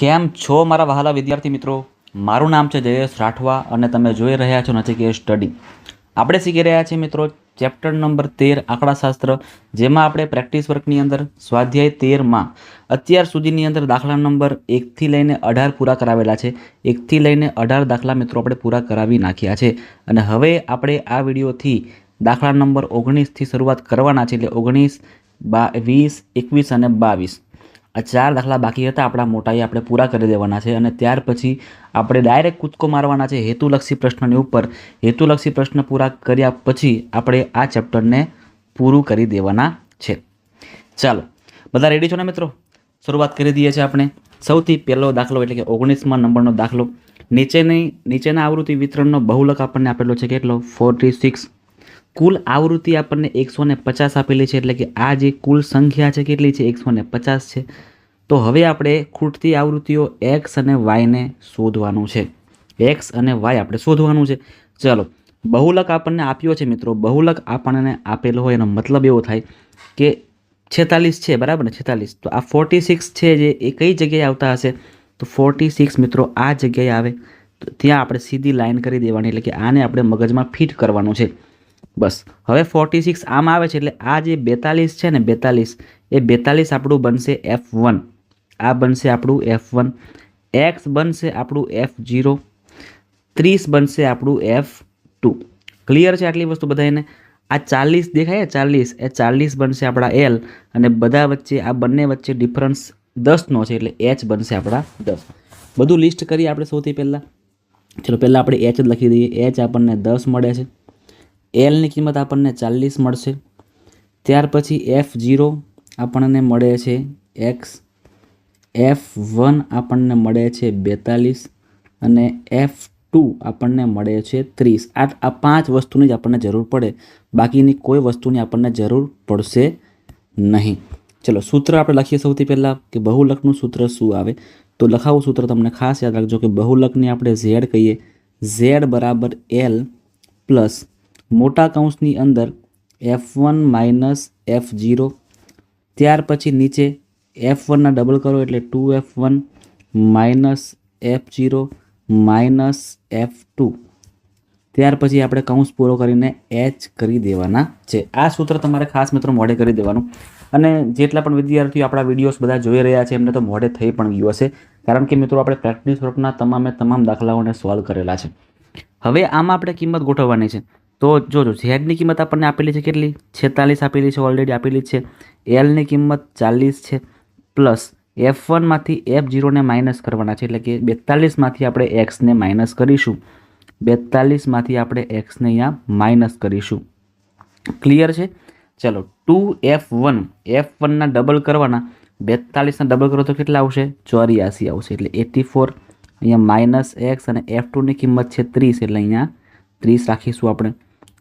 કેમ છો મારા વહાલા વિદ્યાર્થી મિત્રો? મારું નામ છે જયેશ રાઠવા અને તમે જોઈ રહ્યા છો નચિકેત સ્ટડી. આપણે શીખી રહ્યા છીએ મિત્રો ચેપ્ટર નંબર તેર આંકડાશાસ્ત્ર, જેમાં આપણે પ્રેક્ટિસ વર્કની અંદર સ્વાધ્યાય તેરમાં અત્યાર સુધીની અંદર દાખલા નંબર એકથી લઈને અઢાર પૂરા કરાવેલા છે. એકથી લઈને અઢાર દાખલા મિત્રો આપણે પૂરા કરાવી નાખ્યા છે. અને હવે આપણે આ વિડીયોથી દાખલા નંબર ઓગણીસથી શરૂઆત કરવાના છે, એટલે ઓગણીસ, બા, વીસ, એકવીસ અને બાવીસ. આ ચાર દાખલા બાકી હતા, આપણા મોટાએ આપણે પૂરા કરી દેવાના છે અને ત્યાર પછી આપણે ડાયરેક્ટ કૂદકો મારવાના છે હેતુલક્ષી પ્રશ્નની ઉપર. હેતુલક્ષી પ્રશ્ન પૂરા કર્યા પછી આપણે આ ચેપ્ટરને પૂરું કરી દેવાના છે. ચાલો, બધા રેડી છો ને મિત્રો? શરૂઆત કરી દઈએ છીએ આપણે. સૌથી પહેલો દાખલો એટલે કે ઓગણીસમાં નંબરનો દાખલો. નીચેની, નીચેના આવૃત્તિ વિતરણનો બહુલક આપણને આપેલો છે કેટલો? ફોર્ટી સિક્સ કુલ આવૃત્તિ આપણને એકસો ને પચાસ આપેલી છે, એટલે કે આ જે કુલ સંખ્યા છે કેટલી છે? એકસો ને પચાસ છે. તો હવે આપણે ખૂટતી આવૃત્તિઓ એક્સ અને વાયને શોધવાનું છે. એક્સ અને વાય આપણે શોધવાનું છે. ચલો, બહુલક આપણને આપ્યો છે મિત્રો. બહુલક આપણને આપેલો હોય એનો મતલબ એવો થાય કે છેતાલીસ છે, બરાબર ને? છેતાલીસ. તો આ ફોર્ટી સિક્સ છે જે એ કઈ જગ્યાએ આવતા હશે? તો ફોર્ટી સિક્સ મિત્રો આ જગ્યાએ આવે. તો ત્યાં આપણે સીધી લાઈન કરી દેવાની, એટલે કે આને આપણે મગજમાં ફિટ કરવાનું છે. બસ. હવે ફોર્ટી સિક્સ આમ આવે છે એટલે આ જે બેતાલીસ છે ને બેતાલીસ, એ બેતાલીસ આપણું બનશે એફ વન આ બનશે આપણું એફ વન એક્સ બનશે આપણું એફ જીરો ત્રીસ બનશે આપણું એફ ટુ ક્લિયર છે આટલી વસ્તુ બધાને આ ચાલીસ દેખાય ચાલીસ. એ ચાલીસ બનશે આપણા એલ અને બધા વચ્ચે, આ બંને વચ્ચે ડિફરન્સ દસનો છે એટલે એચ બનશે આપણા દસ. બધું લિસ્ટ કરીએ આપણે સૌથી પહેલાં. ચલો પહેલાં આપણે એચ જ લખી દઈએ. એચ આપણને દસ મળે છે. એલની કિંમત આપણને ચાલીસ મળશે. ત્યાર પછી એફ જીરો આપણને મળે છે. એક્સ એફ વન આપણને મળે છે બેતાલીસ અને એફ ટુ આપણને મળે છે ત્રીસ. આ આ પાંચ વસ્તુની જ આપણને જરૂર પડે. બાકીની કોઈ વસ્તુની આપણને જરૂર પડશે નહીં. ચલો, સૂત્ર આપણે લખીએ સૌથી પહેલાં કે બહુલકનું સૂત્ર શું આવે? તો લખાવું સૂત્ર તમને ખાસ યાદ રાખજો કે બહુલકની આપણે ઝેડ કહીએ. ઝેડ બરાબર એલ પ્લસ મોટા કૌંસની અંદર F one minus F zero ત્યાર પછી નીચે એફ વનના ડબલ કરો એટલે two F one minus F zero minus F two ત્યાર પછી આપણે કૌંસ પૂરો કરીને એચ કરી દેવાના છે. આ સૂત્ર તમારે ખાસ મિત્રો મોડે કરી દેવાનું. અને જેટલા પણ વિદ્યાર્થીઓ આપણા વિડીયોઝ બધા જોઈ રહ્યા છે, એમને તો મોડે થઈ પણ ગયું હશે. કારણ કે મિત્રો આપણે પ્રેક્ટિસ વર્કના તમામે તમામ દાખલાઓને સોલ્વ કરેલા છે. હવે આમાં આપણે કિંમત ગોઠવવાની છે. તો જોજો ઝેડની કિંમત આપણને આપેલી છે કેટલી? છેતાલીસ આપેલી છે ઓલરેડી આપેલી છે. એલની કિંમત ચાલીસ છે. પ્લસ એફ વનમાંથી એફ જીરોને માઇનસ કરવાના છે, એટલે કે બેતાલીસમાંથી આપણે એક્સને માઇનસ કરીશું. બેતાલીસમાંથી આપણે એક્સને અહીંયા માઇનસ કરીશું. ક્લિયર છે? ચલો ટુ એફ વન એફ વનના ડબલ કરવાના. બેતાલીસના ડબલ કરો તો કેટલા આવશે? ચોર્યાસી આવશે. એટલે એટી ફોર અહીંયા માઇનસ એક્સ અને એફ ટુની કિંમત છે ત્રીસ. એટલે અહીંયા ત્રીસ રાખીશું આપણે.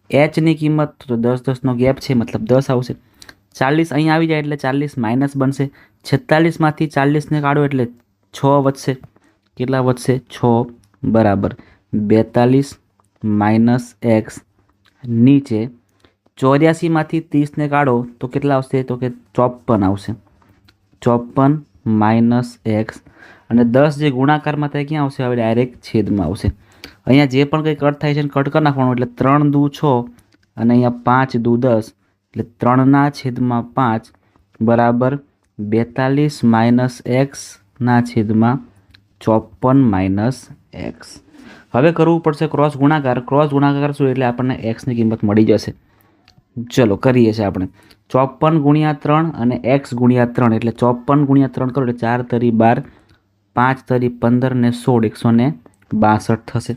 એચની કિંમત તો દસ દસનો ગેપ છે, મતલબ દસ આવશે. ચાલીસ અહીં આવી જાય એટલે ચાલીસ માઇનસ બનશે. છેતાલીસમાંથી ચાલીસને કાઢો એટલે છ વધશે. કેટલા વધશે? છ. બરાબર. બેતાલીસ માઇનસ એક્સ નીચે. ચોર્યાસીમાંથી ત્રીસને કાઢો તો કેટલા આવશે? તો કે ચોપન આવશે. ચોપન માઇનસ એક્સ અને દસ જે ગુણાકારમાં થાય, ક્યાં આવશે? હવે ડાયરેક્ટ છેદમાં આવશે. અહીંયા જે પણ કંઈ કટ થાય છે એને કટ કરી નાખવાનું, એટલે ત્રણ દુ છ અને અહીંયા પાંચ દુ દસ, એટલે ત્રણના છેદમાં પાંચ બરાબર બેતાલીસ માઇનસ એક્સના છેદમાં ચોપન માઇનસ એક્સ. હવે કરવું પડશે ક્રોસ ગુણાકાર. ક્રોસ ગુણાકાર શું? એટલે આપણને એક્સની કિંમત મળી જશે. ચલો, કરીએ છીએ આપણે. ચોપન ગુણ્યા ત્રણ અને એક્સ ગુણ્યા ત્રણ, એટલે ચોપન ગુણ્યા ત્રણ કરો, એટલે ચાર તરી બાર, પાંચ તરી પંદર ને સોળ, એકસો ને બાસઠ થશે.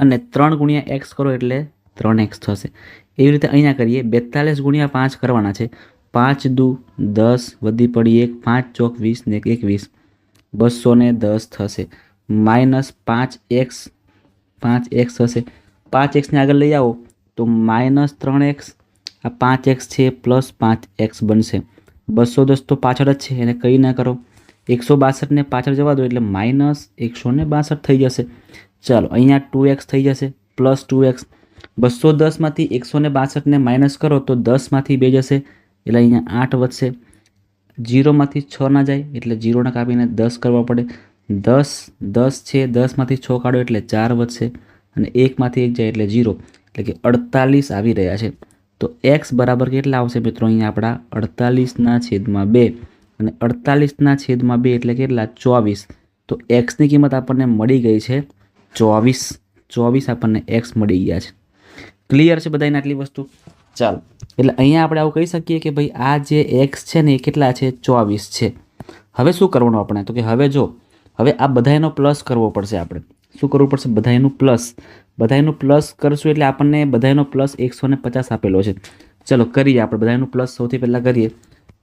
અને ત્રણ ગુણ્યા એક્સ કરો એટલે ત્રણ એક્સ થશે. એવી રીતે અહીંયા કરીએ, બેતાલીસ ગુણ્યા પાંચ કરવાના છે. પાંચ દુ દસ વધી પડી એક, પાંચ ચોક વીસ ને એક એકવીસ. બસો ને દસ થશે. માઇનસ પાંચ એક્સ પાંચ એક્સ થશે. પાંચ એક્સને આગળ લઈ આવો, તો માઇનસ ત્રણ એક્સ, આ પાંચ એક્સ છે પ્લસ પાંચ એક્સ બનશે. બસો દસ તો પાછળ જ છે, એને કંઈ ના કરો. એકસો બાસઠને પાછળ જવા દો એટલે માઇનસ એકસો બાસઠ થઈ જશે. ચાલો, અહીંયા ટુ એક્સ થઈ જશે પ્લસ ટુ એક્સ બસો દસમાંથી એકસો ને બાસઠને માઇનસ કરો તો દસમાંથી બે જશે, એટલે અહીંયા આઠ વધશે. જીરોમાંથી છ ના જાય, એટલે જીરોને કાપીને દસ કરવા પડે. દસ દસ છે દસમાંથી છ કાઢો એટલે ચાર વધશે, અને એકમાંથી એક જાય એટલે જીરો એટલે કે અડતાલીસ આવી રહ્યા છે. તો એક્સ બરાબર કેટલા આવશે મિત્રો? અહીંયા આપણા અડતાલીસના છેદમાં બે. અને અડતાલીસના છેદમાં બે એટલે કેટલા? ચોવીસ. તો એક્સની કિંમત આપણને મળી ગઈ છે ચોવીસ ચોવીસ આપણને એક્સ મળી ગયા છે. ક્લિયર છે બધાને આટલી વસ્તુ? ચાલો. એટલે અહીંયા આપણે આવું કહી શકીએ કે ભાઈ આ જે એક્સ છે ને એ કેટલા છે? ચોવીસ છે. હવે શું કરવાનું આપણે? તો કે હવે જો, હવે આ બધાયનો પ્લસ કરવો પડશે આપણે. શું કરવું પડશે? બધાનું પ્લસ બધાયનું પ્લસ કરશું એટલે આપણને બધાયનો પ્લસ એકસો ને પચાસ આપેલો છે. ચલો, કરીએ આપણે બધાયનું પ્લસ સૌથી પહેલાં કરીએ.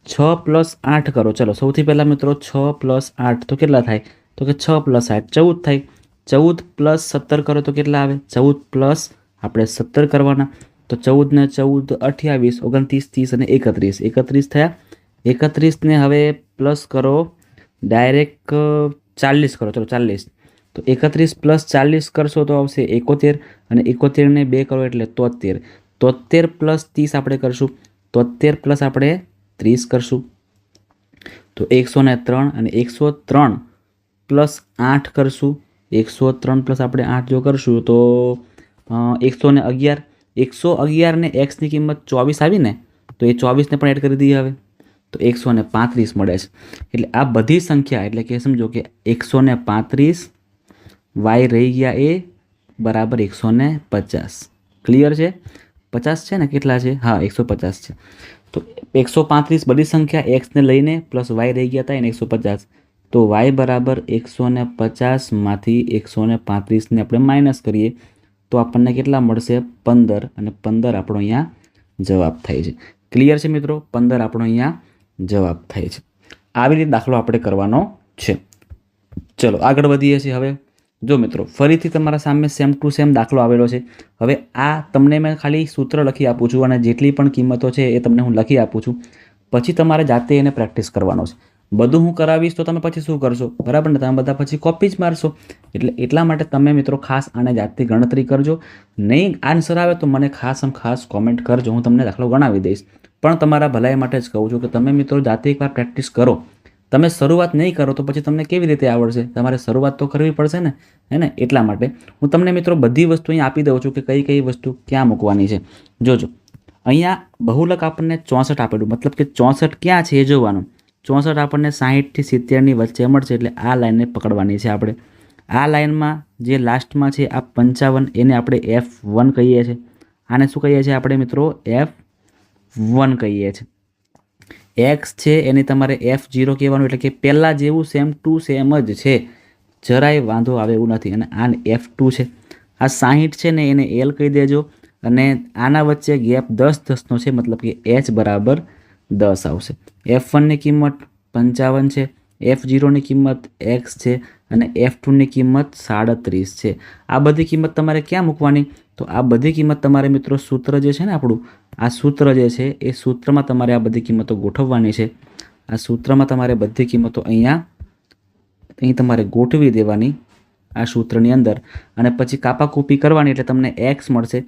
છ પ્લસ આઠ કરો. ચલો, સૌથી પહેલાં મિત્રો છ પ્લસ આઠ તો કેટલા થાય? તો કે છ પ્લસ આઠ. ચૌદ થાય. ચૌદ પ્લસ સત્તર કરો તો કેટલા આવે? ચૌદ પ્લસ આપણે સત્તર કરવાના. તો ચૌદ ને ચૌદ અઠ્યાવીસ, ઓગણત્રીસ, ત્રીસ અને એકત્રીસ. એકત્રીસ થયા. એકત્રીસને હવે પ્લસ કરો. ડાયરેક્ટ ચાલીસ કરો. ચલો, ચાલીસ. તો એકત્રીસ પ્લસ ચાલીસ કરશો તો આવશે એકોતેર અને એકોતેરને બે કરો એટલે તોતેર. તોતેર પ્લસ ત્રીસ આપણે કરશું. તોતેર પ્લસ આપણે ત્રીસ કરશું. તો એકસો ત્રણ અને એકસો ત્રણ પ્લસ આઠ કરશું. એકસો ત્રણ પ્લસ આપણે આઠ જો કરશું તો એકસો ને અગિયાર એકસો અગિયારને એક્સની કિંમત ચોવીસ આવી ને તો એ ચોવીસને પણ એડ કરી દઈએ હવે. તો એકસો ને પાંત્રીસ મળે છે. એટલે આ બધી સંખ્યા, એટલે કે સમજો કે એકસો ને પાંત્રીસ વાય રહી ગયા એ બરાબર એકસો ને પચાસ. ક્લિયર છે? પચાસ છે ને? કેટલા છે? હા, એકસો પચાસ છે. તો એકસો પાંત્રીસ બધી સંખ્યા એક્સને લઈને પ્લસ વાય રહી ગયા હતા એને એકસો પચાસ. તો વાય બરાબર એકસો ને પચાસમાંથી એકસો ને પાંત્રીસને આપણે માઇનસ કરીએ, તો આપણને કેટલા મળશે? પંદર. અને પંદર આપણો અહીંયા જવાબ થાય છે. ક્લિયર છે મિત્રો? પંદર આપણો અહીંયા જવાબ થાય છે. આવી રીતે દાખલો આપણે કરવાનો છે. ચલો, આગળ વધીએ છીએ હવે. જો મિત્રો, ફરીથી તમારા સામે સેમ ટુ સેમ દાખલો આવેલો છે. હવે આ તમને મેં ખાલી સૂત્ર લખી આપું છું અને જેટલી પણ કિંમતો છે એ તમને હું લખી આપું છું. પછી તમારે જાતે એને પ્રેક્ટિસ કરવાનો છે. બધું હું કરાવીશ તો તમે પછી શું કરશો? બરાબર ને? તમે બધા પછી કોપી જ મારશો. એટલે એટલા માટે તમે મિત્રો ખાસ આને જાતથી ગણતરી કરજો. નહીં આન્સર આવે તો મને ખાસ આમ ખાસ કોમેન્ટ કરજો. હું તમને દાખલો ગણાવી દઈશ. પણ તમારા ભલાઈ માટે જ કહું છું કે તમે મિત્રો જાતે એકવાર પ્રેક્ટિસ કરો. તમે શરૂઆત નહીં કરો તો પછી તમને કેવી રીતે આવડશે? તમારે શરૂઆત તો કરવી પડશે ને? હે ને? એટલા માટે હું તમને મિત્રો બધી વસ્તુ અહીં આપી દઉં છું કે કઈ કઈ વસ્તુ ક્યાં મૂકવાની છે. જોજો. અહીંયા બહુલક આપણને ચોસઠ આપેલું. મતલબ કે ચોસઠ ક્યાં છે એ જોવાનું. ચોસઠ આપણને સાહીઠથી સિત્તેરની વચ્ચે મળશે એટલે આ લાઇનને પકડવાની છે આપણે. આ લાઇનમાં જે લાસ્ટમાં છે આ પંચાવન, એને આપણે એફ વન કહીએ છીએ. આને શું કહીએ છીએ આપણે મિત્રો? એફ વન કહીએ છીએ. એક્સ છે એને તમારે એફ જીરો કહેવાનું, એટલે કે પહેલાં જેવું સેમ ટુ સેમ જ છે. જરાય વાંધો આવે એવું નથી. અને આ એફ ટુ છે. આ સાહીઠ છે ને એને એલ કહી દેજો. અને આના વચ્ચે ગેપ દસ દસનો છે, મતલબ કે એચ બરાબર. દસ આવશે. એફ વનની કિંમત પંચાવન છે. એફ જીરોની કિંમત એક્સ છે અને એફ ટુની કિંમત સાડત્રીસ છે. આ બધી કિંમત તમારે ક્યાં મૂકવાની? તો આ બધી કિંમત તમારે મિત્રો સૂત્ર જે છે ને આપણું, આ સૂત્ર જે છે એ સૂત્રમાં તમારે આ બધી કિંમતો ગોઠવવાની છે. આ સૂત્રમાં તમારે બધી કિંમતો અહીંયા, અહીં તમારે ગોઠવી દેવાની. આ સૂત્રની અંદર. અને પછી કાપાકૂપી કરવાની એટલે તમને એક્સ મળશે.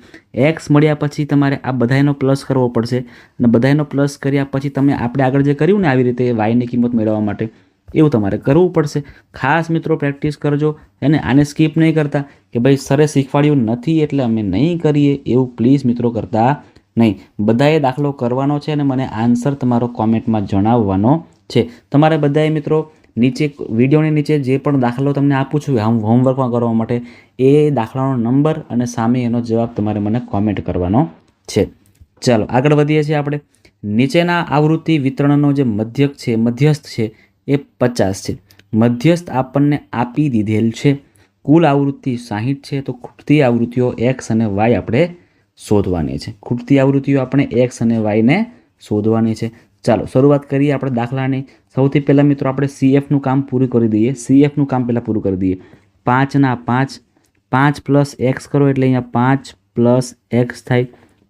એક્સ મળ્યા પછી તમારે આ બધાયનો પ્લસ કરવો પડશે. અને બધાયનો પ્લસ કર્યા પછી તમે આપણે આગળ જે કર્યું ને આવી રીતે વાયની કિંમત મેળવવા માટે, એવું તમારે કરવું પડશે. ખાસ મિત્રો પ્રેક્ટિસ કરજો. એને આને સ્કીપ નહીં કરતા કે ભાઈ સરે શીખવાડ્યું નથી એટલે અમે નહીં કરીએ એવું પ્લીઝ મિત્રો કરતા નહીં. બધાએ દાખલો કરવાનો છે અને મને આન્સર તમારો કોમેન્ટમાં જણાવવાનો છે. તમારે બધાએ મિત્રો નીચે વિડીયોની નીચે જે પણ દાખલો તમને આપું છું હું હોમવર્કમાં કરવા માટે, એ દાખલાનો નંબર અને સામે એનો જવાબ તમારે મને કોમેન્ટ કરવાનો છે. ચાલો, આગળ વધીએ છીએ આપણે. નીચેના આવૃત્તિ વિતરણનો જે મધ્યક છે, મધ્યસ્થ છે, એ પચાસ છે. મધ્યસ્થ આપણને આપી દીધેલ છે. કુલ આવૃત્તિ સાહીઠ છે, તો ખૂટતી આવૃત્તિઓ એક્સ અને વાય આપણે શોધવાની છે. ખૂટતી આવૃત્તિઓ આપણે એક્સ અને વાયને શોધવાની છે. ચાલો, શરૂઆત કરીએ આપણે દાખલાની. સૌથી પહેલાં મિત્રો આપણે સીએફનું કામ પૂરું કરી દઈએ. સીએફનું કામ પહેલાં પૂરું કરી દઈએ. પાંચના પાંચ પાંચ પ્લસ એક્સ કરો એટલે અહીંયા પાંચ પ્લસ એક્સ થાય.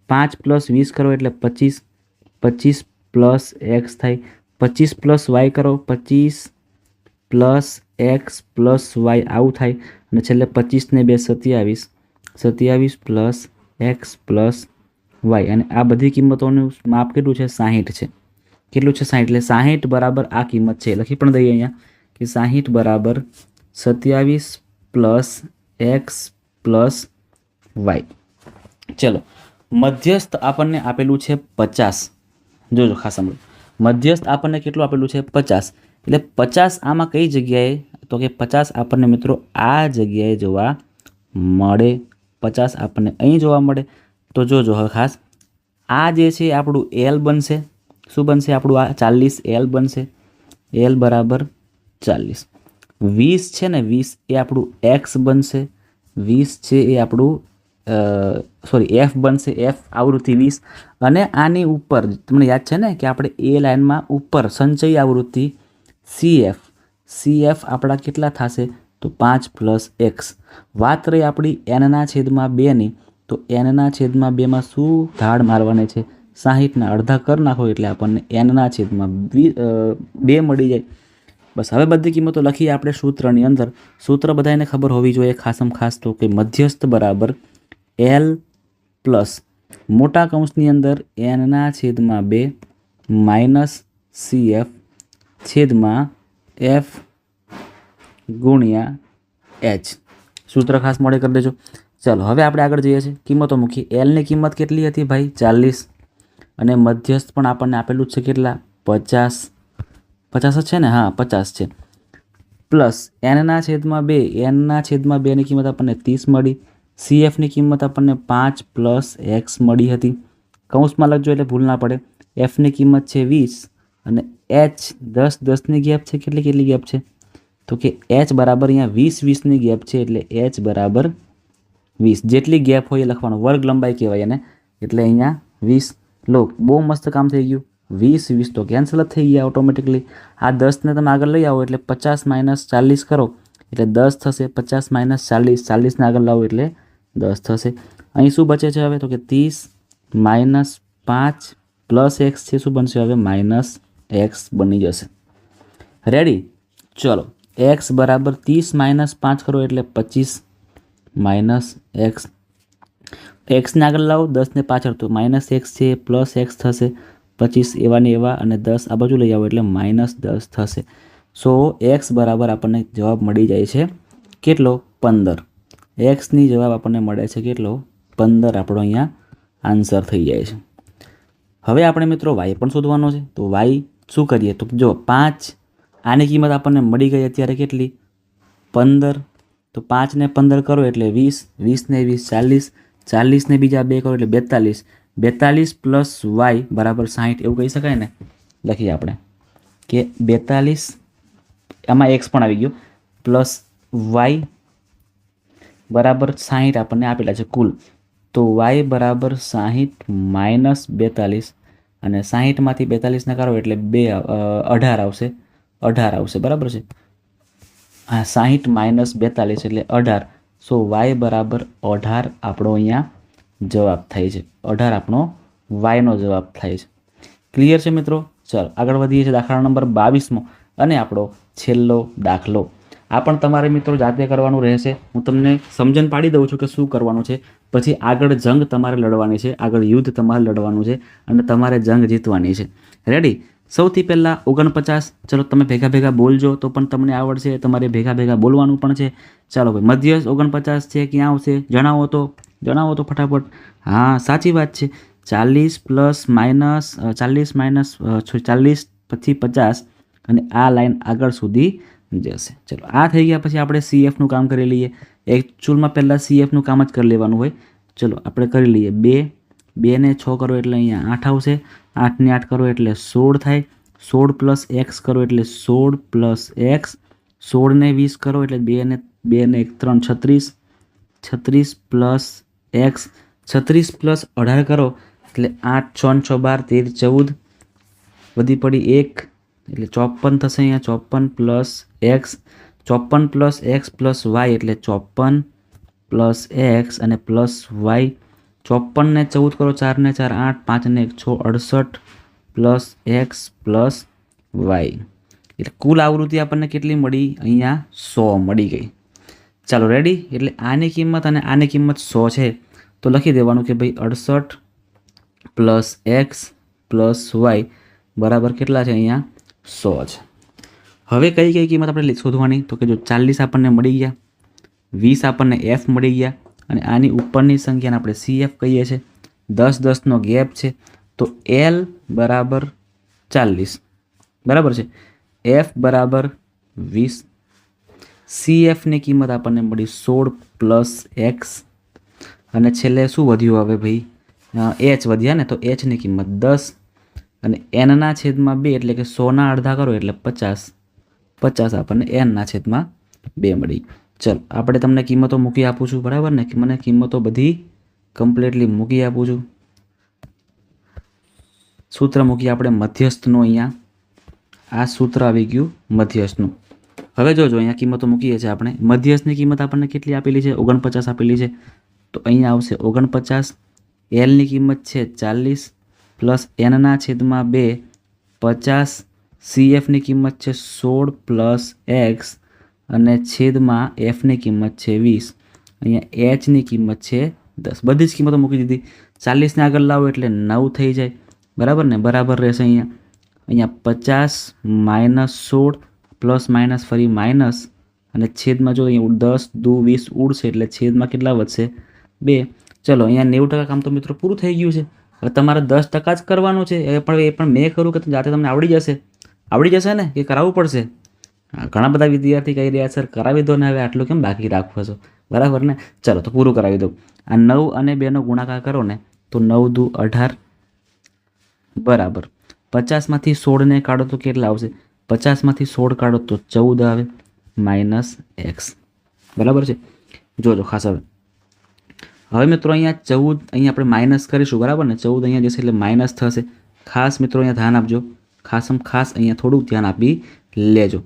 પાંચ પ્લસ વીસ કરો એટલે પચીસ પચીસ પ્લસ એક્સ થાય. પચીસ પ્લસ વાય કરો, પચીસ પ્લસ એક્સ પ્લસ વાય આવું થાય. અને છેલ્લે પચીસને બે સત્યાવીસ સત્યાવીસ પ્લસ એક્સ પ્લસ વાય. અને આ બધી કિંમતોનું માપ કેટલું છે? સાહીઠ છે. કેટલું છે? સાહીઠ. એટલે સાહીઠ બરાબર આ કિંમત છે. લખી પણ દઈએ અહીંયા કે સાહીઠ બરાબર સત્યાવીસ પ્લસ એક્સ પ્લસ વાય. ચલો. મધ્યસ્થ આપણને આપેલું છે પચાસ. જોજો ખાસ સાંભળો. મધ્યસ્થ આપણને કેટલું આપેલું છે? પચાસ. એટલે પચાસ આમાં કઈ જગ્યાએ? તો કે પચાસ આપણને મિત્રો આ જગ્યાએ જોવા મળે. પચાસ આપણને અહીં જોવા મળે. તો જોજો હવે ખાસ. આ જે છે આપણું એલ બનશે. શું બનશે આપણું? આ ચાલીસ એલ બનશે. એલ બરાબર ચાલીસ. વીસ છે ને, વીસ એ આપણું એક્સ બનશે. વીસ છે એ આપણું સોરી એફ બનશે. એફ આવૃત્તિ વીસ. અને આની ઉપર, તમને યાદ છે ને કે આપણે એ લાઇનમાં ઉપર સંચય આવૃત્તિ સી એફ સી એફ આપણા કેટલા થશે? તો પાંચ પ્લસ એક્સ વાત રહી આપણી એનના છેદમાં બેની તો એનના છેદમાં બેમાં શું ધાડ મારવાની છે? સાહીઠના અડધા કર નાખો એટલે આપણને એનના છેદમાં બે મળી જાય. બસ હવે બધી કિંમતો લખીએ આપણે સૂત્રની અંદર. સૂત્ર બધાને ખબર હોવી જોઈએ, ખાસમ ખાસ તો કે મધ્યસ્થ બરાબર એલ પ્લસ મોટા કૌંસની અંદર એનના છેદમાં બે માઇનસ સી એફ છેદમાં એફ ગુણ્યા એચ સૂત્ર ખાસ મોડે કરી દેજો. ચાલો, હવે આપણે આગળ જઈએ છીએ. કિંમતો મૂકીએ. એલની કિંમત કેટલી હતી ભાઈ? ચાલીસ. અને મધ્યસ્થ પણ આપણને આપેલું છે કેટલા? પચાસ. પચાસ જ છે ને? હા, પચાસ છે. પ્લસ એનના છેદમાં બે એનના છેદમાં બેની કિંમત આપણને ત્રીસ મળી. સીએફની કિંમત આપણને પાંચ પ્લસ એક્સ મળી હતી. કૌંસમાં લખજો એટલે ભૂલ ના પડે. એફની કિંમત છે વીસ અને એચ દસ દસની ગેપ છે કેટલી કેટલી ગેપ છે? તો કે એચ બરાબર અહીંયા વીસ વીસની ગેપ છે એટલે એચ બરાબર વીસ. જેટલી ગેપ હોય એ લખવાનું. વર્ગ લંબાઈ કહેવાય એને. એટલે અહીંયા વીસ લો, બહુ મસ્ત કામ થઈ ગયું. વીસ વીસ તો કેન્સલ જ થઈ ગયા ઓટોમેટિકલી આ દસને તમે આગળ લઈ આવો એટલે પચાસ માઇનસ ચાલીસ કરો. એટલે દસ થશે, પચાસ માઇનસ ચાલીસ, ચાલીસને આગળ લાવો એટલે દસ થશે. અહીં શું બચે છે હવે? તો કે ત્રીસ માઇનસ પાંચ પ્લસ એક્સ છે, શું બનશે હવે? માઇનસ એક્સ બની જશે. રેડી ચલો. એક્સ બરાબર ત્રીસ માઇનસ પાંચ કરો એટલે પચીસ માઇનસ એક્સ એક્સને આગળ લાવો દસને પાછળ, તો માઇનસ એક્સ છે પ્લસ એક્સ થશે, પચીસ એવા ને એવા, અને દસ આ બાજુ લઈ આવો, એટલે માઇનસ દસ થશે. સો એક્સ બરાબર આપણને જવાબ મળી જાય છે, કેટલો? પંદર. એક્સની જવાબ આપણને મળે છે કેટલો? પંદર, આપણો અહીંયા આન્સર થઈ જાય છે. હવે આપણે મિત્રો વાય પણ શોધવાનો છે, તો વાય શું કરીએ? તો જો, પાંચ, આની કિંમત આપણને મળી ગઈ અત્યારે કેટલી? પંદર. તો પાંચને પંદર કરો, એટલે વીસ વીસને વીસ, ચાલીસ. ચાલીસને બીજા બે કરો એટલે બેતાલીસ. બેતાલીસ પ્લસ વાય બરાબર સાહીઠ, એવું કહી શકાય ને? લખીએ આપણે. કે બેતાલીસ, આમાં એક્સ પણ આવી ગયો. પ્લસ વાય બરાબર સાહીઠ આપણને આપેલા છે કુલ. તો વાય બરાબર સાહીઠ માઇનસ બેતાલીસ અને સાહીઠમાંથી બેતાલીસને કરો એટલે બે અઢાર આવશે. અઢાર આવશે, બરાબર છે? હા, સાહીઠ માઇનસ બેતાલીસ એટલે અઢાર. સો વાય બરાબર અઢાર આપણો અહીંયા જવાબ થાય છે. અઢાર આપણો વાયનો જવાબ થાય છે. ક્લિયર છે મિત્રો? ચાલો, આગળ વધીએ છીએ દાખલા નંબર બાવીસમો અને આપણો છેલ્લો દાખલો. આ પણ તમારે મિત્રો જાતે કરવાનું રહેશે. હું તમને સમજણ પાડી દઉં છું કે શું કરવાનું છે. પછી આગળ જંગ તમારે લડવાની છે. આગળ યુદ્ધ તમારે લડવાનું છે અને તમારે જંગ જીતવાની છે. રેડી સૌથી પહેલાં ઓગણપચાસ. ચલો તમે ભેગા ભેગા બોલજો, તો પણ તમને આવડશે. તમારે ભેગા ભેગા બોલવાનું પણ છે. ચાલો ભાઈ, મધ્યસ્થ ઓગણપચાસ છે ક્યાં આવશે? જણાવો તો. જણાવો તો ફટાફટ. હા, સાચી વાત છે. ચાલીસ પ્લસ માઇનસ ચાલીસ માઇનસ ચાલીસ પછી પચાસ. અને આ લાઈન આગળ સુધી જશે. ચલો, આ થઈ ગયા પછી આપણે સીએફનું કામ કરી લઈએ. એકચ્યુઅલમાં પહેલાં સીએફનું કામ જ કરી લેવાનું હોય. ચલો, આપણે કરી લઈએ બે. બેને છ કરો એટલે અહીંયા આઠ આવશે. આઠને આઠ કરો એટલે સોળ થાય. સોળ પ્લસ એક્સ કરો એટલે સોળ પ્લસ એક્સ સોળને વીસ કરો એટલે બે ને બે ને એક, ત્રણ, છત્રીસ. છત્રીસ પ્લસ એક્સ છત્રીસ પ્લસ અઢાર કરો એટલે આઠ, છ છ, બાર, તેર, ચૌદ. વધી પડી એક એટલે ચોપન થશે અહીંયા. ચોપન પ્લસ એક્સ ચોપન પ્લસ એક્સ પ્લસ વાય એટલે ચોપન પ્લસ એક્સ અને પ્લસ વાય ચોપનને ચૌદ કરો, ચારને ચાર, આઠ, પાંચને એક, છ, અડસઠ, પ્લસ એક્સ, પ્લસ વાય. એટલે કુલ આવૃત્તિ આપણને કેટલી મળી? અહીંયા સો મળી ગઈ. ચાલો રેડી એટલે આની કિંમત અને આની કિંમત સો છે. તો લખી દેવાનું કે ભાઈ અડસઠ પ્લસ એક્સ પ્લસ વાય બરાબર કેટલા છે અહીંયા? સો છે. હવે કઈ કઈ કિંમત આપણે શોધવાની? તો કે જો ચાલીસ આપણને મળી ગયા, વીસ આપણને એફ મળી ગયા અને આની ઉપરની સંખ્યાને આપણે સી એફ કહીએ છીએ. દસ દસનો ગેપ છે. તો એલ બરાબર ચાલીસ. બરાબર છે? એફ બરાબર વીસ. સી એફની કિંમત આપણને મળી સોળ પ્લસ એક્સ અને છેલ્લે શું વધ્યું હવે ભાઈ? એચ વધ્યા ને તો એચની કિંમત દસ. અને એનના છેદમાં બે એટલે કે સોના અડધા કરો એટલે પચાસ. પચાસ આપણને એનના છેદમાં બે મળી. ચલ, આપણે તમને કિંમતો મૂકી આપું છું, બરાબર ને? મને કિંમતો બધી કમ્પ્લીટલી મૂકી આપું છું. સૂત્ર મૂકી આપણે મધ્યસ્થનું અહીંયા. આ સૂત્ર આવી ગયું મધ્યસ્થનું. હવે જોજો અહીંયા કિંમતો મૂકીએ છીએ આપણે. મધ્યસ્થની કિંમત આપણને કેટલી આપેલી છે? ઓગણપચાસ આપેલી છે. તો અહીંયા આવશે ઓગણપચાસ. એલની કિંમત છે ચાલીસ પ્લસ એનના છેદમાં બે પચાસ. સીએફની કિંમત છે સોળ પ્લસ એક્સ અને છેદમાં એફની કિંમત છે વીસ. અહીંયા એચની કિંમત છે દસ. બધી જ કિંમતો મૂકી દીધી. ચાલીસને આગળ લાવો એટલે નવ થઈ જાય. બરાબર ને? બરાબર રહેશે અહીંયા. અહીંયા પચાસ માઇનસ સોળ પ્લસ માઇનસ ફરી માઇનસ. અને છેદમાં જો અહીંયા દસ, દુ, વીસ ઉડશે એટલે છેદમાં કેટલા વધશે? બે. ચલો, અહીંયા નેવું ટકા કામ તો મિત્રો પૂરું થઈ ગયું છે. હવે તમારે દસ ટકા જ કરવાનું છે. એ પણ એ પણ મેં કરું કે જાતે તમને આવડી જશે. આવડી જશે ને? કે કરાવવું પડશે? ઘણા બધા વિદ્યાર્થી કહી રહ્યા સર, કરાવી દો ને હવે આટલું કેમ બાકી રાખવો છો? બરાબર ને? ચલો, તો પૂરું કરાવી દઉં. આ નવ અને બેનો ગુણાકાર કરો ને, તો નવ દુ અઢાર. બરાબર. પચાસમાંથી સોળને કાઢો તો કેટલા આવશે? પચાસમાંથી સોળ કાઢો તો ચૌદ આવે, માઇનસ એક્સ. બરાબર છે? જોજો ખાસ હવે. હવે મિત્રો અહીંયા ચૌદ, અહીંયા આપણે માઇનસ કરીશું, બરાબર ને? ચૌદ અહીંયા જશે એટલે માઇનસ થશે. ખાસ મિત્રો અહીંયા ધ્યાન આપજો. ખાસમ ખાસ અહીંયા થોડુંક ધ્યાન આપી લેજો.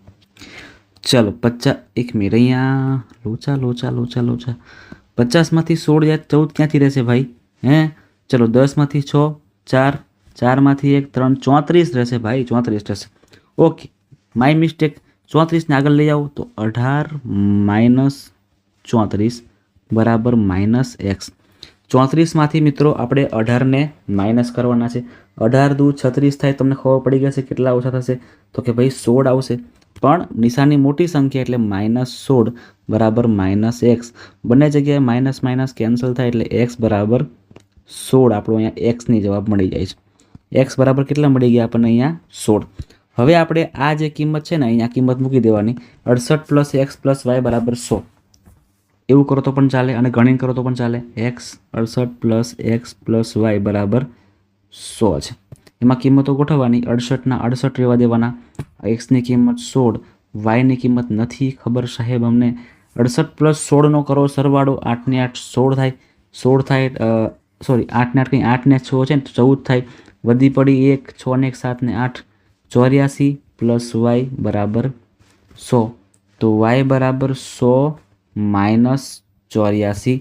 ચલો, પચાસ, એક મિનિટ, અહીંયા, લોચા લોચા લોચા લોચા. પચાસમાંથી સોળ યાદ ચૌદ ક્યાંથી રહેશે ભાઈ? હે? ચલો, દસમાંથી છ, ચાર, ચારમાંથી એક, ત્રણ, ચોત્રીસ રહેશે ભાઈ, ચોત્રીસ રહેશે. ઓકે માય મિસ્ટેક ચોત્રીસને આગળ લઈ આવો, તો અઢાર માઇનસ ચોત્રીસ બરાબર માઇનસ એક્સ. ચોત્રીસમાંથી મિત્રો, આપણે અઢારને માઇનસ કરવાના છે. અઢાર દૂ છત્રીસ થાય, તમને ખબર પડી જશે કેટલા ઓછા થશે? તો કે ભાઈ, સોળ આવશે. પણ નિશાની મોટી સંખ્યા એટલે માઇનસ સોળ બરાબર માઇનસ એક્સ. બંને જગ્યાએ માઇનસ માઇનસ કેન્સલ થાય એટલે એક્સ બરાબર સોળ. આપણો અહીંયા એક્સની જવાબ મળી જાય છે. એક્સ બરાબર કેટલા મળી ગયા આપણને અહીંયા સોળ. હવે આપણે આ જે કિંમત છે ને, અહીંયા કિંમત મૂકી દેવાની. અડસઠ પ્લસ એક્સ પ્લસ વાય બરાબર સો એવું કરો તો પણ ચાલે અને ગણિત કરો તો પણ ચાલે. એક્સ અડસઠ પ્લસ એક્સ પ્લસ વાય બરાબર સો છે. એમાં કિંમતો ગોઠવવાની અડસઠના અડસઠ રહેવા દેવાના. એક્સની કિંમત સોળ વાયની કિંમત નથી. ખબર સાહેબ અમને. અડસઠ પ્લસ સોળનો કરો સરવાળો. આઠને આઠ સોળ થાય. સોળ થાય સોરી આઠને આઠ કંઈ આઠને છ છે ને ચૌદ થાય. વધી પડી એક, છ ને એક, સાત ને આઠ. ચોર્યાસી પ્લસ વાય બરાબર સો. તો વાય બરાબર સો માઇનસ ચોર્યાસી.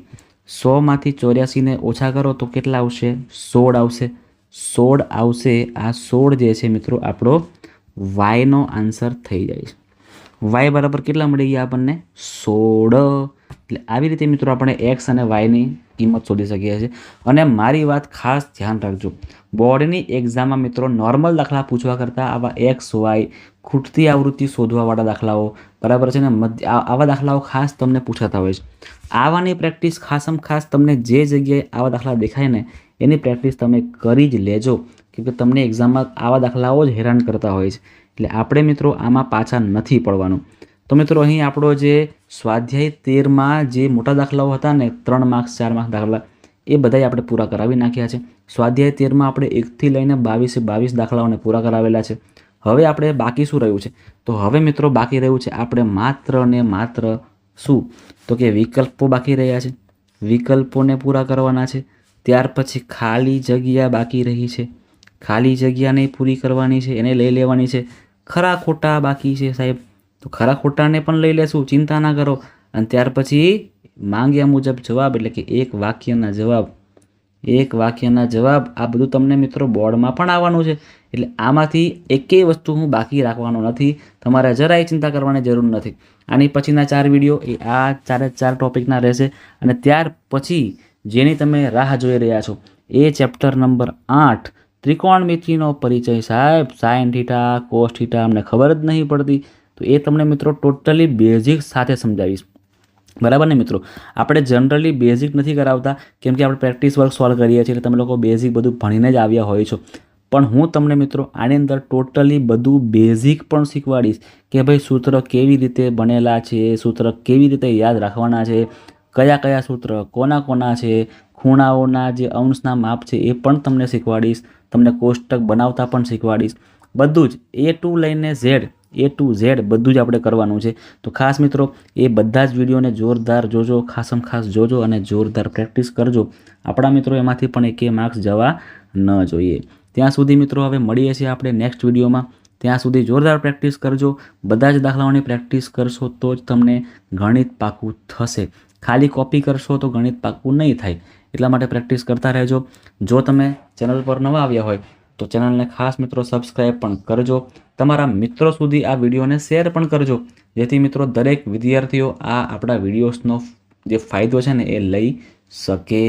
સોમાંથી ચોર્યાસીને ઓછા કરો તો કેટલા આવશે? સોળ આવશે. સોળ આવશે. આ સોળ જે છે મિત્રો, આપણો વાયનો આન્સર થઈ જાય છે. વાય બરાબર કેટલા મળી ગયા આપણને? સોળ. એટલે આવી રીતે મિત્રો આપણે એક્સ અને વાયની કિંમત શોધી શકીએ છીએ. અને મારી વાત ખાસ ધ્યાન રાખજો. બોર્ડની એક્ઝામમાં મિત્રો નોર્મલ દાખલા પૂછવા કરતાં આવા એક્સ વાય ખૂટતી આવૃત્તિ શોધવાવાળા દાખલાઓ બરાબર છે ને? મધ્ય આવા દાખલાઓ ખાસ તમને પૂછાતા હોય છે. આવાની પ્રેક્ટિસ ખાસમ ખાસ તમને જે જગ્યાએ આવા દાખલા દેખાય ને એની પ્રેક્ટિસ તમે કરી જ લેજો, કેમ કે તમને એક્ઝામમાં આવા દાખલાઓ જ હેરાન કરતા હોય છે. એટલે આપણે મિત્રો આમાં પાછા નથી પડવાનું. તો મિત્રો અહીં આપણો જે સ્વાધ્યાય તેરમાં જે મોટા દાખલાઓ હતા ને, ત્રણ માર્ક્સ, ચાર માર્ક્સ દાખલા, એ બધાય આપણે પૂરા કરાવી નાખ્યા છે. સ્વાધ્યાય તેરમાં આપણે એકથી લઈને બાવીસે બાવીસ દાખલાઓને પૂરા કરાવેલા છે. હવે આપણે બાકી શું રહ્યું છે? તો હવે મિત્રો બાકી રહ્યું છે આપણે માત્ર ને માત્ર શું? તો કે વિકલ્પો બાકી રહ્યા છે. વિકલ્પોને પૂરા કરવાના છે. ત્યાર પછી ખાલી જગ્યા બાકી રહી છે. ખાલી જગ્યાને પૂરી કરવાની છે, એને લઈ લેવાની છે. ખરા ખોટા બાકી છે સાહેબ. તો ખરા ખોટાને પણ લઈ લેશું, ચિંતા ના કરો. અને ત્યાર પછી માંગ્યા મુજબ જવાબ, એટલે કે એક વાક્યના જવાબ. એક વાક્યના જવાબ. આ બધું તમને મિત્રો બોર્ડમાં પણ આવવાનું છે. એટલે આમાંથી એકેય વસ્તુ હું બાકી રાખવાનો નથી. તમારે જરાય ચિંતા કરવાની જરૂર નથી. આની પછીના ચાર વીડિયો એ આ ચારે ચાર ટોપિકના રહેશે. અને ત્યાર પછી જેની તમે રાહ જોઈ રહ્યા છો. એ ચેપ્ટર નંબર આઠ ત્રિકોણમિતિનો પરિચય. સાહેબ સાઇન થીટા, કોસ થીટા, અમને ખબર જ નહીં પડતી. તો એ તમને મિત્રો ટોટલી બેઝિક સાથે સમજાવીશ. બરાબર ને મિત્રો? આપણે જનરલી બેઝિક નથી કરાવતા, કેમ કે આપણે પ્રેક્ટિસ વર્ક સોલ્વ કરીએ છીએ એટલે તમે લોકો બેઝિક બધું ભણીને જ આવ્યા હોય છો. પણ હું તમને મિત્રો આની અંદર ટોટલી બધું બેઝિક પણ શીખવાડીશ કે ભાઈ સૂત્ર કેવી રીતે બનેલા છે, સૂત્ર કેવી રીતે યાદ રાખવાના છે કયા કયા સૂત્ર કોના કોના છે, ખૂણાઓના જે અંશના માપ છે એ પણ તમને શીખવાડીશ, તમને કોષ્ટક બનાવતા પણ શીખવાડીશ. બધું જ એ ટુ લઈને ઝેડ એ ટુ ઝેડ બધું જ આપણે કરવાનું છે. તો ખાસ મિત્રો, એ બધા જ વિડીયોને જોરદાર જોજો, ખાસમ ખાસ જોજો અને જોરદાર પ્રેક્ટિસ કરજો. આપણા મિત્રો એમાંથી પણ એકે માર્ક્સ જવા ન જોઈએ. ત્યાં સુધી મિત્રો હવે મળીએ છીએ આપણે નેક્સ્ટ વિડીયોમાં. ત્યાં સુધી જોરદાર પ્રેક્ટિસ કરજો. બધા જ દાખલાઓની પ્રેક્ટિસ કરશો તો જ તમને ગણિત પાકું થશે. ખાલી કોપી કરશો તો ગણિત પાકું નહીં થાય. એટલા માટે પ્રેક્ટિસ કરતા રહેજો. જો તમે ચેનલ પર નવા આવ્યા હોય, તો ચેનલને ખાસ મિત્રો સબસ્ક્રાઈબ પણ કરજો. તમારા મિત્રો સુધી આ વિડીયોને શેર પણ કરજો. જેથી મિત્રો દરેક વિદ્યાર્થીઓ આ આપણા વિડીયોઝનો જે ફાયદો છે ને એ લઈ શકે.